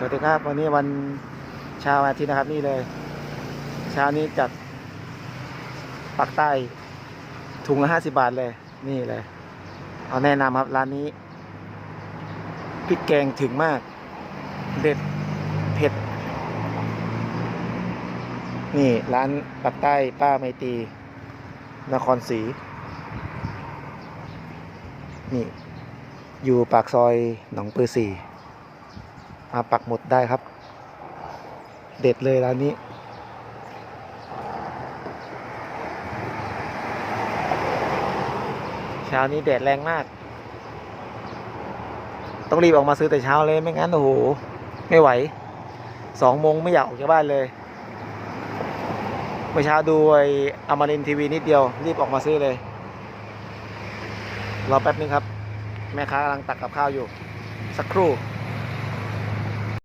สวัสดีครับ วันนี้วันเช้าวันอาทิตย์นะครับนี่เลย เช้านี้จัดปักใต้ถุงละห้าสิบาทเลย นี่เลย เอาแนะนำครับร้านนี้พริกแกงถึงมาก เด็ดเผ็ด นี่ร้านปักใต้ป้าไมตรีนครศรีนี่ อยู่ปากซอยหนองปือสี่ มาปักหมุดได้ครับ เด็ดเลยร้านนี้ เช้านี้แดดแรงมาก ต้องรีบออกมาซื้อแต่เช้าเลยไม่งั้นโอ้โหไม่ไหวสองโมงไม่อยากออกจากบ้านเลยเมื่อเช้าดูไออมรินทีวีนิดเดียว รีบออกมาซื้อเลย รอแป๊บนึงครับ แม่ค้ากำลังตักกับข้าวอยู่ สักครู่